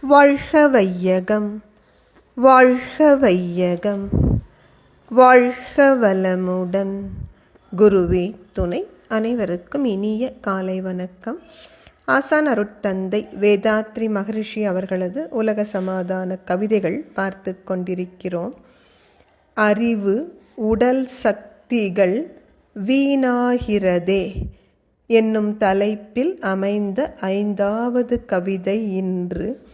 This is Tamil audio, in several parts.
வாழ்க வையகம் வாழ்க வையகம் வாழ்க வளமுடன் குருவே துணை அனைவருக்கும் இனிய காலை வணக்கம். ஆசான் அருட்தந்தை வேதாத்ரி மகரிஷி அவர்களது உலக சமாதான கவிதைகள் பார்த்து கொண்டிருக்கிறோம். அறிவு உடல் சக்திகள் வீணாகிறதே என்னும் தலைப்பில் அமைந்த ஐந்தாவது கவிதை இன்று.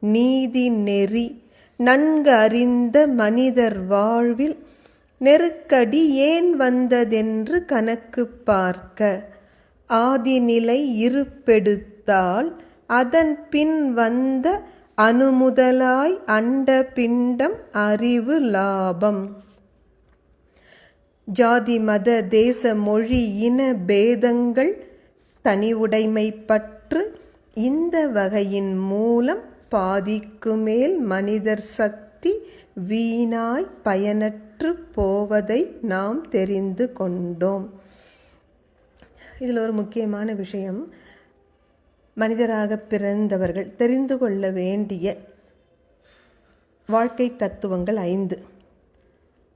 நீதி நெறி. நன்கு அறிந்த மனிதர் வாழ்வில் நெருக்கடி ஏன் வந்ததென்று கணக்கு பார்க்க. ஆதிநிலை இருப்பெடுத்தால் அதன் பின் வந்த அணுமுதலாய் அண்ட பிண்டம் அறிவு லாபம். ஜாதி மத தேச மொழி இன பேதங்கள் தனி உடைமை பற்று இந்த வகையின் மூலம் பாதிக்கு மேல் மனிதர் சக்தி வீணாய் பயனற்று போவதை நாம் தெரிந்து கொண்டோம். இதில் ஒரு முக்கியமான விஷயம் மனிதராக பிறந்தவர்கள் தெரிந்து கொள்ள வேண்டிய வாழ்க்கை தத்துவங்கள் ஐந்து.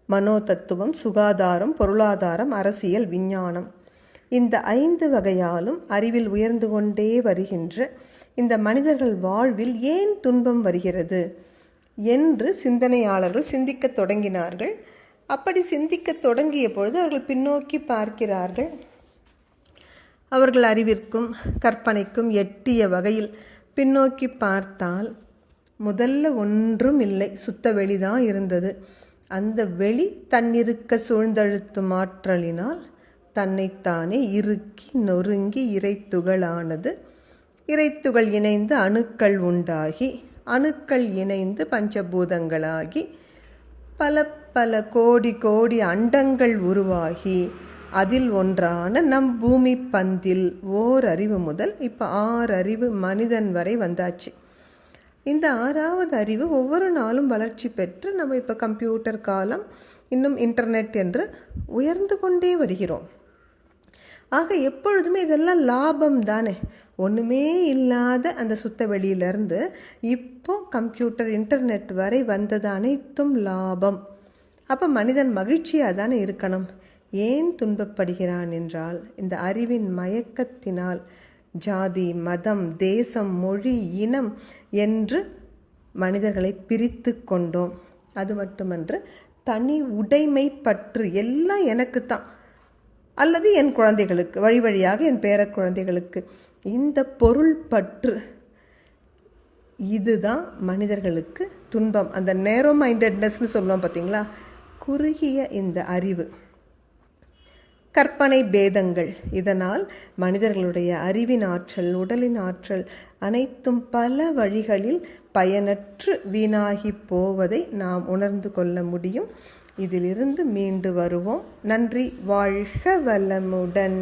மனோ தத்துவம் சுகாதாரம் பொருளாதாரம் அரசியல் விஞ்ஞானம். இந்த ஐந்து வகையாலும் அறிவில் உயர்ந்து கொண்டே வருகின்ற இந்த மனிதர்கள் வாழ்வில் ஏன் துன்பம் வருகிறது என்று சிந்தனையாளர்கள் சிந்திக்கத் தொடங்கினார்கள். அப்படி சிந்திக்கத் தொடங்கிய பொழுது அவர்கள் பின்னோக்கி பார்க்கிறார்கள். அவர்கள் அறிவிற்கும் கற்பனைக்கும் எட்டிய வகையில் பின்னோக்கி பார்த்தால் முதல்ல ஒன்றும் இல்லை சுத்த வெளிதான் இருந்தது. அந்த வெளி தன்னிருக்க சூழ்ந்தழுத்தும் ஆற்றலினால் தன்னைத்தானே இறுக்கி நொறுங்கி இறைத்துகளானது. இறைத்துகள் இணைந்து அணுக்கள் உண்டாகி அணுக்கள் இணைந்து பஞ்சபூதங்களாகி பல பல கோடி கோடி அண்டங்கள் உருவாகி அதில் ஒன்றான நம் பூமி பந்தில் ஓர் அறிவு முதல் இப்போ ஆறு அறிவு மனிதன் வரை வந்தாச்சு. இந்த ஆறாவது அறிவு ஒவ்வொரு நாளும் வளர்ச்சி பெற்று நம்ம இப்போ கம்ப்யூட்டர் காலம் இன்னும் இன்டர்நெட் என்று உயர்ந்து கொண்டே வருகிறோம். ஆக எப்பொழுதுமே இதெல்லாம் லாபம் தானே ஒன்றுமே இல்லாத அந்த சுத்த வெளியிலேருந்து இப்போ கம்ப்யூட்டர் இன்டர்நெட் வரை வந்தது அனைத்தும் லாபம். அப்போ மனிதன் மகிழ்ச்சியாக தானே இருக்கணும்? ஏன் துன்பப்படுகிறான் என்றால் இந்த அறிவின் மயக்கத்தினால் ஜாதி மதம் தேசம் மொழி இனம் என்று மனிதர்களை பிரித்து கொண்டோம். அது மட்டுமன்று தனி உடைமை பற்று எல்லாம் எனக்கு தான் அல்லது என் குழந்தைகளுக்கு வழி வழியாக என் பேர குழந்தைகளுக்கு. இந்த பொருள் பற்று இதுதான் மனிதர்களுக்கு துன்பம். அந்த நேரோ மைண்டட்னஸ்னு சொல்லுவோம் பார்த்தீங்களா குறுகிய இந்த அறிவு. கற்பனை பேதங்கள். இதனால் மனிதர்களுடைய அறிவின் ஆற்றல் உடலின் ஆற்றல் அனைத்தும் பல வழிகளில் பயனற்று வீணாகி போவதை நாம் உணர்ந்து கொள்ள முடியும். இதிலிருந்து மீண்டு வருவோம். நன்றி. வாழ்க வளமுடன்.